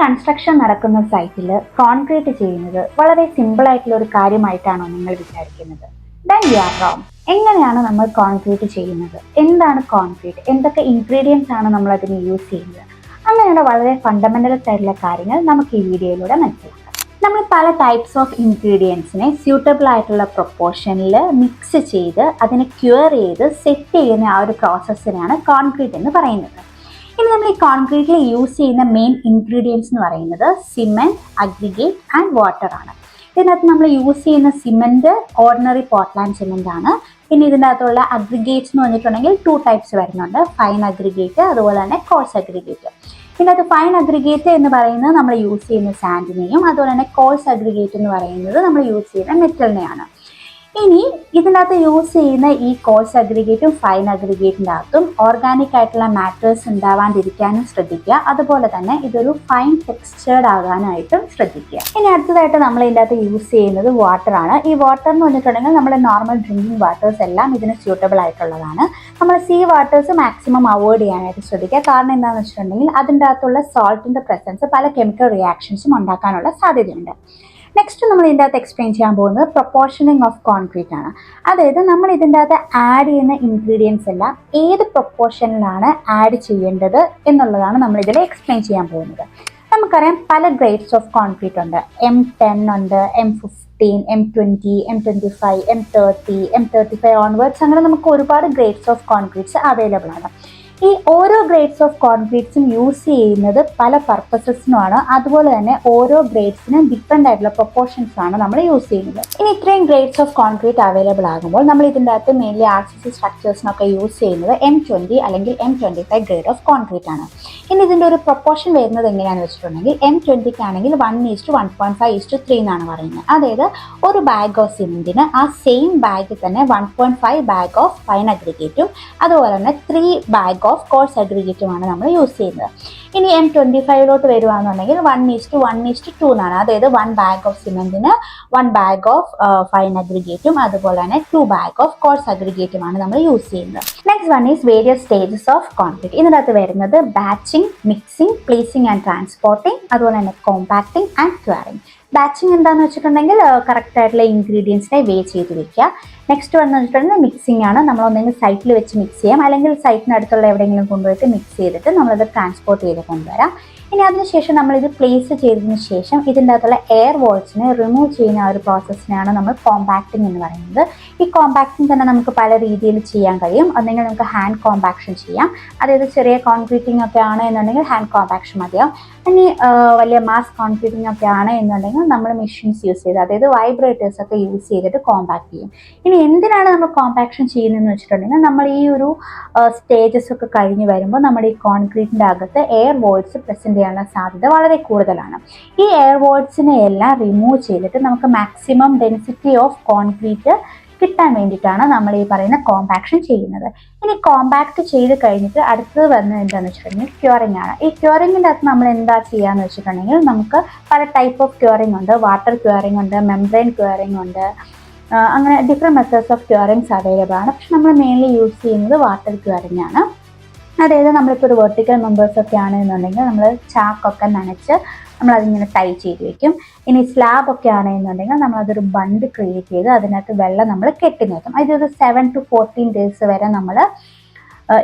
Construction നടക്കുന്ന സൈറ്റിൽ concrete ചെയ്യുന്നത് വളരെ സിമ്പിൾ ആയിട്ടുള്ള ഒരു കാര്യമായിട്ടാണോ നിങ്ങൾ വിചാരിക്കുന്നത്? എങ്ങനെയാണ് നമ്മൾ കോൺക്രീറ്റ് ചെയ്യുന്നത്? എന്താണ് കോൺക്രീറ്റ് എന്തൊക്കെ ഇൻഗ്രീഡിയൻസ് ആണ് നമ്മൾ അതിന് യൂസ് ചെയ്യുന്നത്? അങ്ങനെയുള്ള വളരെ ഫണ്ടമെന്റൽസ് ആയിട്ടുള്ള കാര്യങ്ങൾ നമുക്ക് ഈ വീഡിയോയിലൂടെ മനസ്സിലാക്കാം. നമ്മൾ പല ടൈപ്സ് ഓഫ് ഇൻഗ്രീഡിയൻസിനെ സ്യൂട്ടബിൾ ആയിട്ടുള്ള പ്രൊപ്പോർഷനിൽ മിക്സ് ചെയ്ത് അതിനെ ക്യൂർ ചെയ്ത് സെറ്റ് ചെയ്യുന്ന ആ ഒരു പ്രോസസ്സിനാണ് കോൺക്രീറ്റ് എന്ന് പറയുന്നത്. ഇനി നമ്മൾ ഈ കോൺക്രീറ്റിൽ യൂസ് ചെയ്യുന്ന മെയിൻ ഇൻഗ്രീഡിയൻസ് എന്ന് പറയുന്നത് സിമെന്റ് അഗ്രിഗേറ്റ് ആൻഡ് വാട്ടർ ആണ്. ഇതിനകത്ത് നമ്മൾ യൂസ് ചെയ്യുന്ന സിമെന്റ് ഓർഡിനറി പോർട്ട്ലാൻഡ് സിമെന്റ് ആണ്. പിന്നെ ഇതിന്റെ അകത്തുള്ള അഗ്രിഗേറ്റ്സ് എന്ന് പറഞ്ഞിട്ടുണ്ടെങ്കിൽ ടു ടൈപ്സ് വരുന്നുണ്ട്. ഫൈൻ അഗ്രിഗേറ്റ് അതുപോലെ തന്നെ കോഴ്സ് അഗ്രിഗേറ്റ് ഇതിനകത്ത് ഫൈൻ അഗ്രിഗേറ്റ് എന്ന് പറയുന്നത് നമ്മൾ യൂസ് ചെയ്യുന്ന സാൻഡിനെയും അതുപോലെ തന്നെ കോഴ്സ് അഗ്രിഗേറ്റ് എന്ന് പറയുന്നത് നമ്മൾ യൂസ് ചെയ്യുന്ന മെറ്റലിനെയാണ് ഇനി ഇതിനകത്ത് യൂസ് ചെയ്യുന്ന ഈ കോഴ്സ് അഗ്രിഗേറ്റും ഫൈൻ അഗ്രിഗേറ്റിന്റെ അകത്തും ഓർഗാനിക് ആയിട്ടുള്ള മാറ്റേഴ്സ് ഉണ്ടാവാണ്ടിരിക്കാനും ശ്രദ്ധിക്കുക. അതുപോലെ തന്നെ ഇതൊരു ഫൈൻ ടെക്സ്ചേർഡ് ആകാനായിട്ടും ശ്രദ്ധിക്കുക. ഇനി അടുത്തതായിട്ട് നമ്മൾ ഇതിന്റെ അകത്ത് യൂസ് ചെയ്യുന്നത് വാട്ടർ ആണ്. ഈ വാട്ടർ എന്ന് പറഞ്ഞിട്ടുണ്ടെങ്കിൽ നമ്മുടെ നോർമൽ ഡ്രിങ്കിങ് വാട്ടേഴ്സ് എല്ലാം ഇതിന് സ്യൂട്ടബിൾ ആയിട്ടുള്ളതാണ്. നമ്മൾ സീ വാട്ടേഴ്സ് മാക്സിമം അവോയ്ഡ് ചെയ്യാനായിട്ട് ശ്രദ്ധിക്കുക. കാരണം എന്താണെന്ന് വെച്ചിട്ടുണ്ടെങ്കിൽ അതിന്റെ അകത്തുള്ള സോൾട്ടിന്റെ പ്രസൻസ് പല കെമിക്കൽ റിയാക്ഷൻസും ഉണ്ടാക്കാനുള്ള സാധ്യതയുണ്ട്. നെക്സ്റ്റ് നമ്മൾ ഇതിന്റെ അകത്ത് എക്സ്പ്ലെയിൻ ചെയ്യാൻ പോകുന്നത് പ്രൊപ്പോർഷനിങ് ഓഫ് കോൺക്രീറ്റ് ആണ്. അതായത് നമ്മൾ ഇതിന്റെ അകത്ത് ആഡ് ചെയ്യുന്ന ഇൻഗ്രീഡിയൻസ് എല്ലാം ഏത് പ്രൊപ്പോർഷനിലാണ് ആഡ് ചെയ്യേണ്ടത് എന്നുള്ളതാണ് നമ്മൾ ഇതിൽ എക്സ്പ്ലെയിൻ ചെയ്യാൻ പോകുന്നത്. നമുക്കറിയാം പല ഗ്രേഡ്സ് ഓഫ് കോൺക്രീറ്റ് ഉണ്ട്. എം ടെൻ ഉണ്ട് M fifteen M twenty M twenty five M thirty M thirty five onwards അങ്ങനെ നമുക്ക് ഒരുപാട് ഗ്രേഡ്സ് ഓഫ് കോൺക്രീറ്റ്സ് അവൈലബിൾ ആണ്. ഈ ഓരോ ഗ്രേഡ്സ് ഓഫ് കോൺക്രീറ്റ്സും യൂസ് ചെയ്യുന്നത് പല പർപ്പസസിനുമാണ് അതുപോലെ തന്നെ ഓരോ ഗ്രേഡ്സിനും ഡിഫറെന്റ് ആയിട്ടുള്ള പ്രൊപ്പോർഷൻസ് ആണ് നമ്മൾ യൂസ് ചെയ്യുന്നത്. ഇനി ഇത്രയും ഗ്രേഡ്സ് ഓഫ് കോൺക്രീറ്റ് അവൈലബിൾ ആകുമ്പോൾ നമ്മൾ ഇതിന്റെ അകത്ത് മെയിൻലി ആർ സി സി സ്ട്രക്ചേഴ്സിനൊക്കെ യൂസ് ചെയ്യുന്നത് എം ട്വന്റി അല്ലെങ്കിൽ M twenty five grade of concrete ആണ്. ഇനി ഇതിന്റെ ഒരു പ്രൊപ്പോർഷൻ വരുന്നത് എങ്ങനെയാണെന്ന് വെച്ചിട്ടുണ്ടെങ്കിൽ എം ട്വന്റിക്ക് ആണെങ്കിൽ one is to one point five is to three എന്നാണ് പറയുന്നത്. അതായത് ഒരു ബാഗ് ഓഫ് സിമെന്റിന് ആ സെയിം ബാഗിൽ തന്നെ one point five bag of fine അഗ്രിഗേറ്റും അതുപോലെ തന്നെ ത്രീ ബാഗ് ഓഫ് കോഴ്സ് അഗ്രിഗേറ്റുമാണ് നമ്മൾ യൂസ് ചെയ്യുന്നത്. ഇനി എം ട്വന്റി ഫൈവിലോട്ട് വരുവാണെന്നുണ്ടെങ്കിൽ one is to one is to two എന്നാണ്. അതായത് വൺ ബാഗ് ഓഫ് സിമെന്റിന് വൺ ബാഗ് ഓഫ് ഫൈൻ അഗ്രിഗേറ്റും അതുപോലെ തന്നെ ടു ബാഗ് ഓഫ് കോഴ്സ് അഗ്രിഗേറ്റുമാണ് നമ്മൾ യൂസ് ചെയ്യുന്നത്. Next one is various stages of concrete ഇതിനകത്ത് വരുന്നത് batching mixing placing and transporting അതുപോലെ തന്നെ കോമ്പാക്ടിംഗ് ആൻഡ് ക്വാറിംഗ് ബാച്ചിങ് എന്താണെന്ന് വെച്ചിട്ടുണ്ടെങ്കിൽ കറക്റ്റ് ആയിട്ടുള്ള ഇൻഗ്രീഡിയൻസിനെ വേ ചെയ്ത് വെക്കുക. നെക്സ്റ്റ് വന്ന് വെച്ചിട്ടുണ്ടെങ്കിൽ മിക്സിംഗ് ആണ്. നമ്മൾ ഒന്നെങ്കിൽ സൈറ്റിൽ വെച്ച് മിക്സ് ചെയ്യാം. അല്ലെങ്കിൽ സൈറ്റിനടുത്തുള്ള എവിടെയെങ്കിലും കൊണ്ടുപോയിട്ട് മിക്സ് ചെയ്തിട്ട് നമ്മളത് ട്രാൻസ്പോർട്ട് ചെയ്ത് കൊണ്ടുവരാം. ഇനി അതിനുശേഷം നമ്മൾ ഇത് പ്ലേസ് ചെയ്തതിന് ശേഷം ഇതിന്റെ അകത്തുള്ള എയർ വോൾസിനെ റിമൂവ് ചെയ്യുന്ന ആ ഒരു പ്രോസസ്സിനാണ് നമ്മൾ കോമ്പാക്ടിങ് എന്ന് പറയുന്നത്. ഈ കോമ്പാക്ടിങ് തന്നെ നമുക്ക് പല രീതിയിൽ ചെയ്യാൻ കഴിയും. ഒന്നെങ്കിൽ നമുക്ക് ഹാൻഡ് കോമ്പാക്ഷൻ ചെയ്യാം. അതായത് ചെറിയ കോൺക്രീറ്റിംഗ് ഒക്കെ ആണ് എന്നുണ്ടെങ്കിൽ ഹാൻഡ് കോമ്പാക്ഷൻ മതിയാവും. ഇനി വലിയ മാസ് കോൺക്രീറ്റിംഗ് ഒക്കെ ആണ് എന്നുണ്ടെങ്കിൽ നമ്മൾ മെഷീൻസ് യൂസ് ചെയ്ത് അതായത് വൈബ്രേറ്റേഴ്സ് ഒക്കെ യൂസ് ചെയ്തിട്ട് കോമ്പാക്ട് ചെയ്യും. ഇനി എന്തിനാണ് നമ്മൾ കോമ്പാക്ഷൻ ചെയ്യുന്നതെന്ന് വെച്ചിട്ടുണ്ടെങ്കിൽ നമ്മൾ ഈ ഒരു സ്റ്റേജസ് ഒക്കെ കഴിഞ്ഞ് വരുമ്പോൾ നമ്മുടെ ഈ കോൺക്രീറ്റിന്റെ അകത്ത് എയർ വോൾസ് പ്രസന്റ് ചെയ്യാനുള്ള സാധ്യത വളരെ കൂടുതലാണ്. ഈ എയർ വോൾസിനെ എല്ലാം റിമൂവ് ചെയ്തിട്ട് നമുക്ക് മാക്സിമം ഡെൻസിറ്റി ഓഫ് കോൺക്രീറ്റ് കിട്ടാൻ വേണ്ടിയിട്ടാണ് നമ്മൾ ഈ പറയുന്ന കോമ്പാക്ഷൻ ചെയ്യുന്നത്. ഇനി കോമ്പാക്ട് ചെയ്ത് കഴിഞ്ഞിട്ട് അടുത്തത് വരുന്നത് എന്താണെന്ന് വെച്ചിട്ടുണ്ടെങ്കിൽ ക്യൂറിംഗ് ആണ്. ഈ ക്യൂറിങ്ങിന്റെ അകത്ത് നമ്മൾ എന്താ ചെയ്യാന്ന് വെച്ചിട്ടുണ്ടെങ്കിൽ നമുക്ക് പല ടൈപ്പ് ഓഫ് ക്യൂറിംഗ് ഉണ്ട്. വാട്ടർ ക്യൂറിംഗ് ഉണ്ട് മെംബ്രെയിൻ ക്യൂറിംഗ് ഉണ്ട്. അങ്ങനെ different methods of curings available ആണ്. പക്ഷെ നമ്മൾ മെയിൻലി യൂസ് ചെയ്യുന്നത് വാട്ടർ ക്യൂറിംഗ് ആണ്. അതായത് നമ്മളിപ്പോൾ ഒരു വെർട്ടിക്കൽ മെമ്പേഴ്സ് ഒക്കെ ആണെന്നുണ്ടെങ്കിൽ നമ്മൾ ചാക്കൊക്കെ നനച്ച് നമ്മളതിങ്ങനെ ടൈ ചെയ്ത് വെക്കും. ഇനി സ്ലാബ് ഒക്കെ ആണെന്നുണ്ടെങ്കിൽ നമ്മൾ അതൊരു ബണ്ട് ക്രിയേറ്റ് ചെയ്ത് അതിനകത്ത് വെള്ളം നമ്മൾ കെട്ടി നിർത്തും അതൊരു സെവൻ ടു ഫോർട്ടീൻ ഡേയ്സ് വരെ നമ്മൾ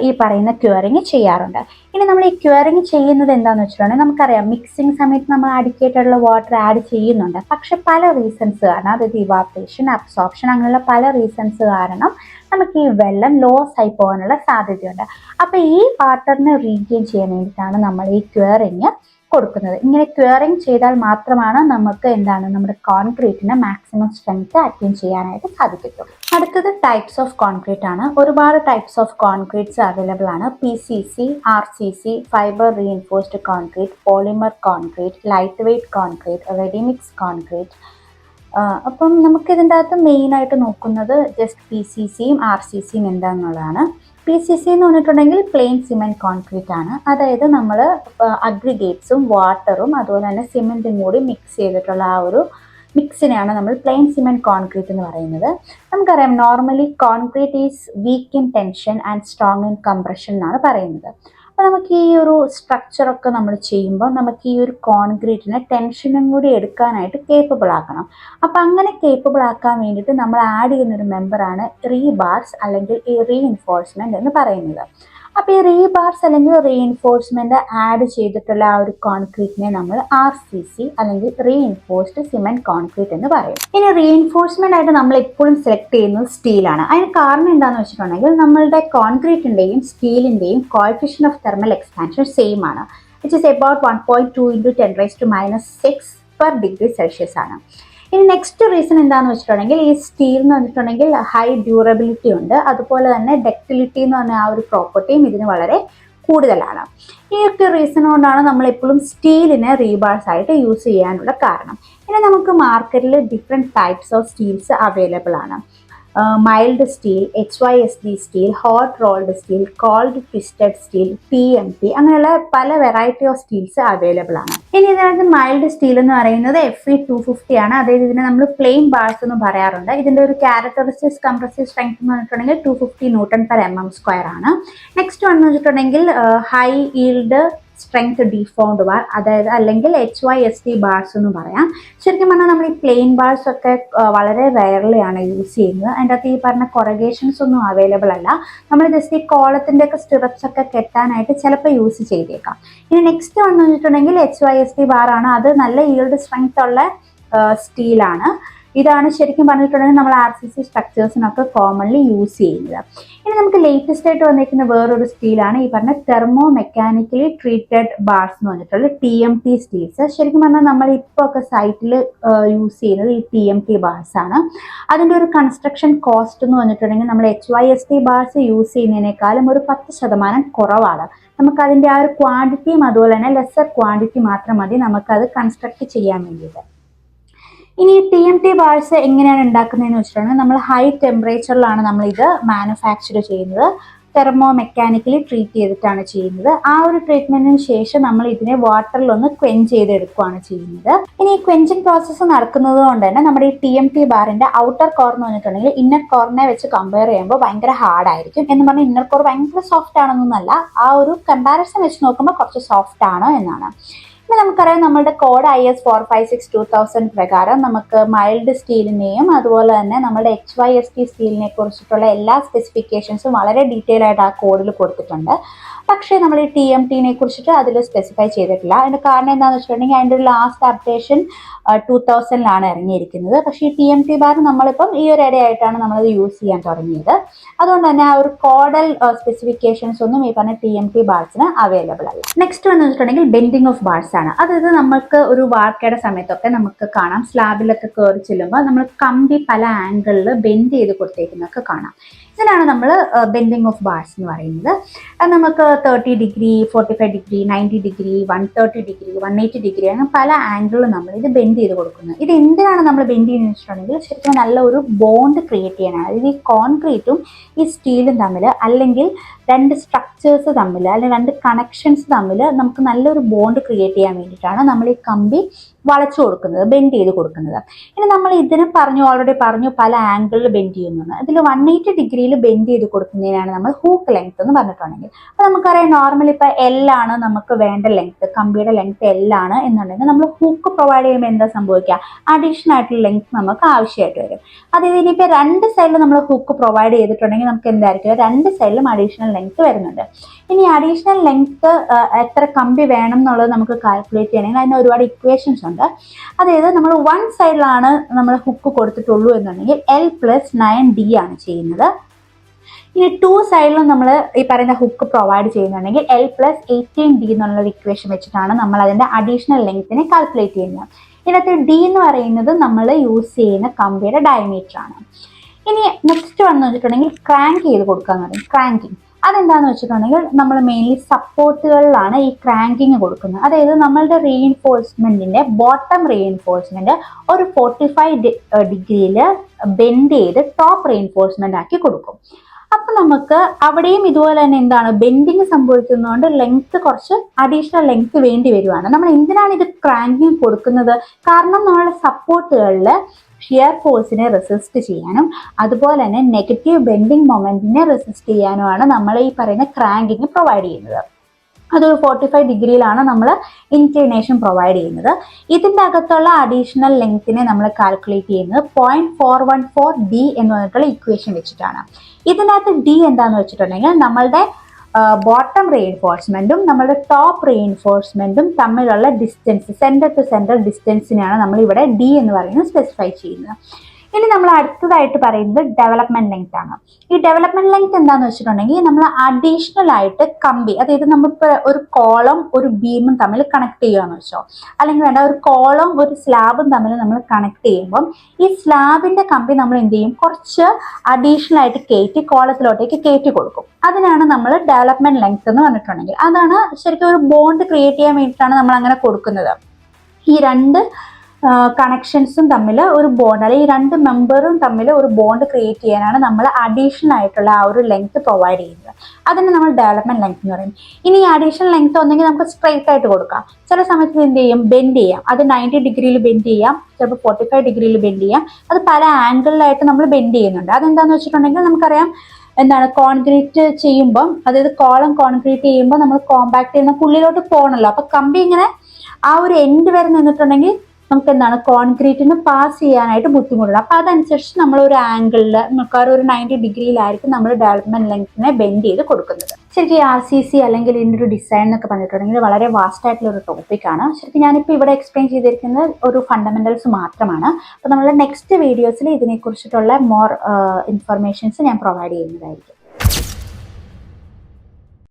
ഈ പറയുന്ന ക്യൂറിങ് ചെയ്യാറുണ്ട്. ഇനി നമ്മൾ ഈ ക്യൂറിങ് ചെയ്യുന്നത് എന്താണെന്ന് വെച്ചിട്ടുണ്ടെങ്കിൽ നമുക്കറിയാം മിക്സിംഗ് സമയത്ത് നമ്മൾ അഡിക്കേറ്റഡുള്ള വാട്ടർ ആഡ് ചെയ്യുന്നുണ്ട്. പക്ഷെ പല റീസൺസ് കാരണം അതായത് ഇവാപ്രേഷൻ അബ്സോർപ്ഷൻ അങ്ങനെയുള്ള പല റീസൺസ് കാരണം നമുക്ക് ഈ വെള്ളം ലോസ് ആയി പോകാനുള്ള സാധ്യതയുണ്ട്. അപ്പോൾ ഈ വാട്ടറിനെ റീഗെയിൻ ചെയ്യാൻ വേണ്ടിയിട്ടാണ് നമ്മൾ ഈ ക്യൂറിങ് കൊടുക്കുന്നത്. ഇങ്ങനെ ക്യൂറിങ് ചെയ്താൽ മാത്രമാണ് നമുക്ക് എന്താണ് നമ്മുടെ കോൺക്രീറ്റിന് മാക്സിമം സ്ട്രെങ്ത് അറ്റൈൻ ചെയ്യാനായിട്ട് സാധിക്കത്തുള്ളൂ. അടുത്തത് ടൈപ്സ് ഓഫ് കോൺക്രീറ്റ് ആണ്. ഒരുപാട് ടൈപ്സ് ഓഫ് കോൺക്രീറ്റ്സ് അവൈലബിൾ ആണ്. P C C R C C fibre reinforced concrete polymer concrete light weight concrete ready mix concrete അപ്പം നമുക്ക് ഇതിന്റെ അകത്ത് മെയിനായിട്ട് നോക്കുന്നത് ജസ്റ്റ് പി സി സിയും ആർ സി സിയും എന്താണെന്നുള്ളതാണ് പി സി സി എന്ന് പറഞ്ഞിട്ടുണ്ടെങ്കിൽ പ്ലെയിൻ സിമെന്റ് കോൺക്രീറ്റ് ആണ്. അതായത് നമ്മൾ അഗ്രിഗേറ്റ്സും വാട്ടറും അതുപോലെ തന്നെ സിമെന്റും കൂടി മിക്സ് ചെയ്തിട്ടുള്ള ആ ഒരു മിക്സിനെയാണ് നമ്മൾ പ്ലെയിൻ സിമെന്റ് കോൺക്രീറ്റ് എന്ന് പറയുന്നത്. നമുക്കറിയാം normally concrete is weak in tension and strong in compression എന്നാണ് പറയുന്നത്. അപ്പോൾ നമുക്ക് ഈ ഒരു സ്ട്രക്ചറൊക്കെ നമ്മൾ ചെയ്യുമ്പോൾ നമുക്ക് ഈ ഒരു കോൺക്രീറ്റിനെ ടെൻഷനും കൂടി എടുക്കാനായിട്ട് കേപ്പബിൾ ആക്കണം. അപ്പോൾ അങ്ങനെ കേപ്പബിൾ ആക്കാൻ വേണ്ടിയിട്ട് നമ്മൾ ആഡ് ചെയ്യുന്ന ഒരു മെമ്പറാണ് റീബാർസ് അല്ലെങ്കിൽ ഈ റീഇൻഫോഴ്സ്മെന്റ് എന്ന് പറയുന്നത്. അപ്പോൾ ഈ റീബാർസ് അല്ലെങ്കിൽ റീഇൻഫോഴ്സ്മെന്റ് ആഡ് ചെയ്തിട്ടുള്ള ആ ഒരു കോൺക്രീറ്റിനെ നമ്മൾ ആർ സി സി അല്ലെങ്കിൽ റീഇൻഫോഴ്സ്ഡ് സിമെന്റ് കോൺക്രീറ്റ് എന്ന് പറയും. ഇനി റീഇൻഫോഴ്സ്മെന്റ് ആയിട്ട് നമ്മൾ എപ്പോഴും സെലക്ട് ചെയ്യുന്നത് സ്റ്റീലാണ് അതിന് കാരണം എന്താണെന്ന് വെച്ചിട്ടുണ്ടെങ്കിൽ നമ്മളുടെ കോൺക്രീറ്റിന്റെയും സ്റ്റീലിന്റെയും coefficient of thermal expansion same ആണ്. Which is about one point two into ten raise to minus six per degree Celsius ആണ്. ഇനി നെക്സ്റ്റ് റീസൺ എന്താണെന്ന് വെച്ചിട്ടുണ്ടെങ്കിൽ ഈ സ്റ്റീൽ എന്ന് പറഞ്ഞിട്ടുണ്ടെങ്കിൽ ഹൈ ഡ്യൂറബിലിറ്റി ഉണ്ട്. അതുപോലെ തന്നെ ഡെക്ടിലിറ്റി എന്ന് പറഞ്ഞ ആ ഒരു പ്രോപ്പർട്ടിയും ഇതിന് വളരെ കൂടുതലാണ്. ഈ ഒക്കെ റീസൺ കൊണ്ടാണ് നമ്മൾ എപ്പോഴും സ്റ്റീലിനെ റീബാർസ് ആയിട്ട് യൂസ് ചെയ്യാനുള്ള കാരണം. ഇനി നമുക്ക് മാർക്കറ്റിൽ different types of steels available ആണ്. Mild steel H Y S D steel hot rolled steel cold twisted steel T M T അങ്ങനെയുള്ള പല വെറൈറ്റി ഓഫ് സ്റ്റീൽസ് അവൈലബിൾ ആണ്. ഇനി ഇതിനകത്ത് മൈൽഡ് സ്റ്റീൽ എന്ന് പറയുന്നത് എഫ് ഇ ടു ഫിഫ്റ്റി ആണ്. അതായത് ഇതിനെ നമ്മൾ പ്ലെയിൻ ബാർസ് എന്ന് പറയാറുണ്ട്. ഇതിന്റെ ഒരു ക്യാരക്ടറിസ്റ്റിക്സ് കംപ്രസീവ് സ്ട്രെങ്ത് എന്ന് പറഞ്ഞിട്ടുണ്ടെങ്കിൽ two fifty newton per M M square ആണ്. നെക്സ്റ്റ് വന്ന് വെച്ചിട്ടുണ്ടെങ്കിൽ high yield strength deformed bar അതായത് അല്ലെങ്കിൽ H Y S T bars എന്ന് പറയാം. ശരിക്കും പറഞ്ഞാൽ നമ്മൾ ഈ പ്ലെയിൻ ബാർസ് ഒക്കെ വളരെ റയർലി ആണ് യൂസ് ചെയ്യുന്നത്. അതിന്റെ അകത്ത് ഈ പറഞ്ഞ കൊറഗേഷൻസ് ഒന്നും അവൈലബിൾ അല്ല. നമ്മൾ ജസ്റ്റ് ഈ കോളത്തിന്റെ ഒക്കെ സ്റ്റിറപ്സ് ഒക്കെ കെട്ടാനായിട്ട് ചിലപ്പോൾ യൂസ് ചെയ്തേക്കാം. ഇനി നെക്സ്റ്റ് വന്നു വെച്ചിട്ടുണ്ടെങ്കിൽ H Y S T bar ആണ്. അത് നല്ല ഈൽഡ് സ്ട്രെങ്ത് ഉള്ള സ്റ്റീലാണ് ഇതാണ് ശരിക്കും പറഞ്ഞിട്ടുണ്ടെങ്കിൽ നമ്മൾ ആർ സി സി സ്ട്രക്ചേഴ്സിനൊക്കെ കോമൺലി യൂസ് ചെയ്യുന്നത്. ഇനി നമുക്ക് ലേറ്റസ്റ്റ് ആയിട്ട് വന്നിരിക്കുന്ന വേറൊരു സ്റ്റീലാണ് ഈ പറഞ്ഞ തെർമോ മെക്കാനിക്കലി ട്രീറ്റഡ് ബാർസ് എന്ന് പറഞ്ഞിട്ടുള്ള ടി എം ടി സ്റ്റീൽസ്. ശരിക്കും പറഞ്ഞാൽ നമ്മൾ ഇപ്പോൾ ഒക്കെ സൈറ്റിൽ യൂസ് ചെയ്യുന്നത് ഈ ടി എം ടി ബാർസ് ആണ്. അതിന്റെ ഒരു കൺസ്ട്രക്ഷൻ കോസ്റ്റ് എന്ന് പറഞ്ഞിട്ടുണ്ടെങ്കിൽ നമ്മൾ H Y S T bars use ചെയ്യുന്നതിനേക്കാളും ഒരു പത്ത് ശതമാനം കുറവാണ്. നമുക്ക് അതിന്റെ ആ ഒരു ക്വാണ്ടിറ്റിയും അതുപോലെ തന്നെ ലെസർ ക്വാണ്ടിറ്റി മാത്രം മതി നമുക്കത് കൺസ്ട്രക്ട് ചെയ്യാൻ വേണ്ടിയിട്ട്. ഇനി ടി എം ടി ബാൾസ് എങ്ങനെയാണ് ഉണ്ടാക്കുന്നതെന്ന് വെച്ചിട്ടുണ്ടെങ്കിൽ നമ്മൾ ഹൈ ടെമ്പറേച്ചറിലാണ് നമ്മൾ ഇത് മാനുഫാക്ചർ ചെയ്യുന്നത്. തെർമോ മെക്കാനിക്കലി ട്രീറ്റ് ചെയ്തിട്ടാണ് ചെയ്യുന്നത്. ആ ഒരു ട്രീറ്റ്മെന്റിന് ശേഷം നമ്മൾ ഇതിനെ വാട്ടറിൽ ഒന്ന് ക്വെഞ്ച് ചെയ്തെടുക്കുകയാണ് ചെയ്യുന്നത്. ഇനി ഈ ക്വെഞ്ചിങ് പ്രോസസ്സ് നടക്കുന്നത് കൊണ്ട് തന്നെ നമ്മുടെ ഈ ടി എം ടി ബാറിന്റെ ഔട്ടർ കോർ എന്ന് പറഞ്ഞിട്ടുണ്ടെങ്കിൽ ഇന്നർ കോറിനെ വെച്ച് കമ്പയർ ചെയ്യുമ്പോൾ ഭയങ്കര ഹാർഡ് ആയിരിക്കും. എന്ന് പറഞ്ഞാൽ ഇന്നർ കോർ ഭയങ്കര സോഫ്റ്റ് ആണെന്നൊന്നല്ല ആ ഒരു കമ്പാരിസൺ വെച്ച് നോക്കുമ്പോൾ കുറച്ച് സോഫ്റ്റ് ആണ് എന്നാണ്. ഇനി നമുക്കറിയാം നമ്മുടെ code I S four five six two thousand പ്രകാരം നമുക്ക് മൈൽഡ് സ്റ്റീലിനെയും അതുപോലെ തന്നെ നമ്മുടെ എച്ച് വൈ എസ് ടി സ്റ്റീലിനെ കുറിച്ചിട്ടുള്ള എല്ലാ സ്പെസിഫിക്കേഷൻസും വളരെ ഡീറ്റെയിൽ ആയിട്ട് ആ കോഡിൽ കൊടുത്തിട്ടുണ്ട്. പക്ഷേ നമ്മൾ ഈ ടി എം ടീനെ കുറിച്ചിട്ട് അതിൽ സ്പെസിഫൈ ചെയ്തിട്ടില്ല. അതിന്റെ കാരണം എന്താണെന്ന് വെച്ചിട്ടുണ്ടെങ്കിൽ അതിന്റെ ഒരു ലാസ്റ്റ് അപ്ഡേഷൻ ടൂ തൗസൻഡിലാണ് ഇറങ്ങിയിരിക്കുന്നത്. പക്ഷേ ഈ ടി എം ടി ബാർ നമ്മളിപ്പം ഈ ഒരു ഇടയായിട്ടാണ് നമ്മളത് യൂസ് ചെയ്യാൻ തുടങ്ങിയത്. അതുകൊണ്ട് തന്നെ ആ ഒരു കോഡൽ സ്പെസിഫിക്കേഷൻസ് ഒന്നും ഈ പറഞ്ഞ ടി എം ടി ബാർസിന് അവൈലബിൾ അല്ല. നെക്സ്റ്റ് വന്ന് വെച്ചിട്ടുണ്ടെങ്കിൽ ബെൻഡിങ് ഓഫ് ബാർസ് ആണ്. അതായത് നമുക്ക് ഒരു വാർക്കയുടെ സമയത്തൊക്കെ നമുക്ക് കാണാം. സ്ലാബിലൊക്കെ കയറി ചെല്ലുമ്പോൾ നമ്മൾ കമ്പി പല ആംഗിളിൽ ബെൻഡ് ചെയ്ത് കൊടുത്തേക്കുന്നൊക്കെ കാണാം. ഇതിനാണ് നമ്മൾ ബെൻഡിങ് ഓഫ് ബാർസ് എന്ന് പറയുന്നത്. നമുക്ക് thirty degree forty five degree ninety degree one thirty degree one eighty degree അങ്ങനെ പല ആംഗിളും നമ്മൾ ഇത് ബെൻഡ് ചെയ്ത് കൊടുക്കുന്നത് ഇത് എന്തിനാണ് നമ്മൾ ബെൻഡ് ചെയ്യുന്നത് വെച്ചിട്ടുണ്ടെങ്കിൽ ശരിക്കും നല്ല ഒരു ബോണ്ട് ക്രിയേറ്റ് ചെയ്യാനാണ്. അതായത് ഈ കോൺക്രീറ്റും ഈ സ്റ്റീലും തമ്മിൽ അല്ലെങ്കിൽ രണ്ട് സ്ട്രക്ചേഴ്സ് തമ്മിൽ അല്ലെങ്കിൽ രണ്ട് കണക്ഷൻസ് തമ്മിൽ നമുക്ക് നല്ലൊരു ബോണ്ട് ക്രിയേറ്റ് ചെയ്യാൻ വേണ്ടിയിട്ടാണ് നമ്മൾ ഈ കമ്പി വളച്ചു കൊടുക്കുന്നത് ബെൻഡ് ചെയ്ത് കൊടുക്കുന്നത്. ഇനി നമ്മൾ ഇതിനെ പറഞ്ഞു ഓൾറെഡി പറഞ്ഞു പല ആംഗിളിൽ ബെൻഡ് ചെയ്യുന്നതാണ് അതിൽ വൺ എയ്റ്റി ഡിഗ്രിയിൽ ബെൻഡ് ചെയ്ത് കൊടുക്കുന്നതിനാണ് നമ്മൾ ഹൂക്ക് ലെങ്ത് എന്ന് പറഞ്ഞിട്ടുണ്ടെങ്കിൽ. അപ്പോൾ നമുക്കറിയാം നോർമലി ഇപ്പോൾ എൽ ആണ് നമുക്ക് വേണ്ട ലെങ്ത് കമ്പിയുടെ ലെങ്ത് എൽ ആണ് എന്നുണ്ടെങ്കിൽ നമ്മൾ ഹൂക്ക് പ്രൊവൈഡ് ചെയ്യുമ്പോൾ എന്താ സംഭവിക്കുക? അഡീഷണൽ ആയിട്ടുള്ള ലെങ്ത് നമുക്ക് ആവശ്യമായിട്ട് വരും. അതായത് ഇനിയിപ്പോൾ രണ്ട് സൈഡിൽ നമ്മൾ ഹൂക്ക് പ്രൊവൈഡ് ചെയ്തിട്ടുണ്ടെങ്കിൽ നമുക്ക് എന്തായിരിക്കും? രണ്ട് സൈഡിലും അഡീഷണൽ ലെങ്ത് വരുന്നുണ്ട്. ഇനി അഡീഷണൽ ലെങ്ത് എത്ര കമ്പി വേണം എന്നുള്ളത് നമുക്ക് കാൽക്കുലേറ്റ് ചെയ്യണമെങ്കിൽ അതിന് ഒരുപാട് ഇക്വേഷൻസ് ഉണ്ട്. അതായത് നമ്മൾ വൺ സൈഡിലാണ് നമ്മൾ ഹുക്ക് കൊടുത്തിട്ടുള്ളൂ എന്നുണ്ടെങ്കിൽ എൽ പ്ലസ് നയൻ ഡി ആണ് ചെയ്യുന്നത്. ഇനി ടു സൈഡിലും നമ്മൾ ഈ പറയുന്ന ഹുക്ക് പ്രൊവൈഡ് ചെയ്യുന്നുണ്ടെങ്കിൽ എൽ പ്ലസ് എയ്റ്റീൻ ഡി എന്നുള്ള ഒരു ഇക്വേഷൻ വെച്ചിട്ടാണ് നമ്മൾ അതിന്റെ അഡീഷണൽ ലെങ്ത്തിനെ കാൽക്കുലേറ്റ് ചെയ്യുന്നത്. ഇതിനകത്ത് ഡി എന്ന് പറയുന്നത് നമ്മൾ യൂസ് ചെയ്യുന്ന കമ്പിയുടെ ഡയമീറ്റർ ആണ്. ഇനി നെക്സ്റ്റ് വന്ന് വെച്ചിട്ടുണ്ടെങ്കിൽ ക്രാങ്ക് ചെയ്ത് കൊടുക്കുക എന്ന് പറയും. ക്രാങ്കിങ് അതെന്താന്ന് വെച്ചിട്ടുണ്ടെങ്കിൽ നമ്മൾ മെയിൻലി സപ്പോർട്ടുകളിലാണ് ഈ ക്രാങ്കിങ് കൊടുക്കുന്നത്. അതായത് നമ്മളുടെ റീഇൻഫോഴ്സ്മെന്റിന്റെ ബോട്ടം റീഇൻഫോഴ്സ്മെന്റ് ഒരു ഫോർട്ടി ഫൈവ് ഡിഗ്രിയിൽ ബെൻഡ് ചെയ്ത് ടോപ്പ് റീഇൻഫോഴ്സ്മെന്റ് ആക്കി കൊടുക്കും. അപ്പൊ നമുക്ക് അവിടെയും ഇതുപോലെ തന്നെ എന്താണ് ബെൻഡിങ് സംഭവിക്കുന്നതുകൊണ്ട് ലെങ്ത് കുറച്ച് അഡീഷണൽ ലെങ്ത് വേണ്ടി വരുവാണ്. നമ്മൾ എന്തിനാണ് ഇത് ക്രാങ്കിങ് കൊടുക്കുന്നത്? കാരണം നമ്മളുടെ സപ്പോർട്ടുകളിൽ ഷിയർ ഫോഴ്സിനെ റെസിസ്റ്റ് ചെയ്യാനും അതുപോലെ തന്നെ നെഗറ്റീവ് ബെൻഡിങ് മൊമെന്റിനെ റെസിസ്റ്റ് ചെയ്യാനുമാണ് നമ്മൾ ഈ പറയുന്ന ക്രാങ്കിങ് പ്രൊവൈഡ് ചെയ്യുന്നത്. അതൊരു ഫോർട്ടി ഫൈവ് ഡിഗ്രിയിലാണ് നമ്മൾ ഇൻക്ലിനേഷൻ പ്രൊവൈഡ് ചെയ്യുന്നത്. ഇതിന്റെ അകത്തുള്ള അഡീഷണൽ ലെങ്ത്തിനെ നമ്മൾ കാൽക്കുലേറ്റ് ചെയ്യുന്നത് point four one four D എന്ന് പറഞ്ഞിട്ടുള്ള ഇക്വേഷൻ വെച്ചിട്ടാണ്. ഇതിനകത്ത് ഡി എന്താണെന്ന് വെച്ചിട്ടുണ്ടെങ്കിൽ നമ്മളുടെ ബോട്ടം റീഎൻഫോഴ്സ്മെന്റും നമ്മുടെ ടോപ്പ് റീഎൻഫോഴ്സ്മെന്റും തമ്മിലുള്ള ഡിസ്റ്റൻസ് സെന്റർ ടു സെന്റർ ഡിസ്റ്റൻസിനെയാണ് നമ്മൾ ഇവിടെ ഡി എന്ന് പറയുന്നത് സ്പെസിഫൈ ചെയ്യുന്നത്. ഇനി നമ്മൾ അടുത്തതായിട്ട് പറയുന്നത് ഡെവലപ്മെന്റ് ലെങ്ത് ആണ്. ഈ ഡെവലപ്മെന്റ് ലെങ്ത് എന്താന്ന് വെച്ചിട്ടുണ്ടെങ്കിൽ നമ്മൾ അഡീഷണൽ ആയിട്ട് കമ്പി അതായത് നമ്മൾ ഒരു കോളം ഒരു ബീമും തമ്മിൽ കണക്ട് ചെയ്യുകയെന്ന് വെച്ചോ. അല്ലെങ്കിൽ വേണ്ട ഒരു കോളം ഒരു സ്ലാബും തമ്മിൽ നമ്മൾ കണക്ട് ചെയ്യുമ്പോൾ ഈ സ്ലാബിന്റെ കമ്പി നമ്മൾ എന്ത് ചെയ്യും? കുറച്ച് അഡീഷണൽ ആയിട്ട് കയറ്റി കോളത്തിലോട്ടേക്ക് കയറ്റി കൊടുക്കും. അതിനാണ് നമ്മൾ ഡെവലപ്മെന്റ് ലെങ്ത് എന്ന് പറഞ്ഞിട്ടുണ്ടെങ്കിൽ. അതാണ് ശരിക്കും ഒരു ബോണ്ട് ക്രിയേറ്റ് ചെയ്യാൻ വേണ്ടിയിട്ടാണ് നമ്മൾ അങ്ങനെ കൊടുക്കുന്നത്. ഈ രണ്ട് കണക്ഷൻസും തമ്മിൽ ഒരു ബോണ്ട് അല്ലെങ്കിൽ രണ്ട് മെമ്പറും തമ്മിൽ ഒരു ബോണ്ട് ക്രിയേറ്റ് ചെയ്യാനാണ് നമ്മൾ അഡീഷണൽ ആയിട്ടുള്ള ആ ഒരു ലെങ്ത് പ്രൊവൈഡ് ചെയ്യുന്നത്. അതിന് നമ്മൾ ഡെവലപ്മെന്റ് ലെങ്ത് എന്ന് പറയും. ഇനി ഈ അഡീഷണൽ ലെങ്ത് ഒന്നെങ്കിൽ നമുക്ക് സ്ട്രൈറ്റ് ആയിട്ട് കൊടുക്കാം. ചില സമയത്ത് എന്ത് ചെയ്യും? ബെൻഡ് ചെയ്യാം. അത് നയന്റി ഡിഗ്രിയിൽ ബെൻഡ് ചെയ്യാം. ചിലപ്പോൾ ഫോർട്ടി ഫൈവ് ഡിഗ്രിയിൽ ബെൻഡ് ചെയ്യാം. അത് പല ആംഗിളിലായിട്ട് നമ്മൾ ബെൻഡ് ചെയ്യുന്നുണ്ട്. അതെന്താണെന്ന് വെച്ചിട്ടുണ്ടെങ്കിൽ നമുക്കറിയാം എന്താണ് കോൺക്രീറ്റ് ചെയ്യുമ്പം അതായത് കോളം കോൺക്രീറ്റ് ചെയ്യുമ്പോൾ നമ്മൾ കോമ്പാക്ട് ചെയ്യുന്ന ഉള്ളിലോട്ട് പോകണല്ലോ അപ്പൊ കമ്പി ഇങ്ങനെ ആ ഒരു എൻഡ് വരെ നിന്നിട്ടുണ്ടെങ്കിൽ നമുക്ക് എന്താണ് കോൺക്രീറ്റിന് പാസ് ചെയ്യാനായിട്ട് ബുദ്ധിമുട്ടുണ്ട്. അപ്പൊ അതനുസരിച്ച് നമ്മൾ ഒരു ആംഗിളിൽ മിക്കവാറും ഒരു നയന്റി ഡിഗ്രിയിലായിരിക്കും നമ്മൾ ഡെവലപ്മെന്റ് ലെങ്ത്തിനെ ബെൻഡ് ചെയ്ത് കൊടുക്കുന്നത്. ശരിക്കും ആർ സി സി അല്ലെങ്കിൽ ഇതിന്റെ ഒരു ഡിസൈൻ എന്നൊക്കെ പറഞ്ഞിട്ടുണ്ടെങ്കിൽ വളരെ വാസ്റ്റ് ആയിട്ടുള്ള ഒരു ടോപ്പിക്കാണ് ശരിക്കും ഞാനിപ്പോൾ ഇവിടെ എക്സ്പ്ലെയിൻ ചെയ്തിരിക്കുന്നത് ഒരു ഫണ്ടമെന്റൽസ് മാത്രമാണ്. അപ്പോൾ നമ്മൾ നെക്സ്റ്റ് വീഡിയോസിൽ ഇതിനെക്കുറിച്ചിട്ടുള്ള മോർ ഇൻഫർമേഷൻസ് ഞാൻ പ്രൊവൈഡ് ചെയ്യുന്നതായിരിക്കും.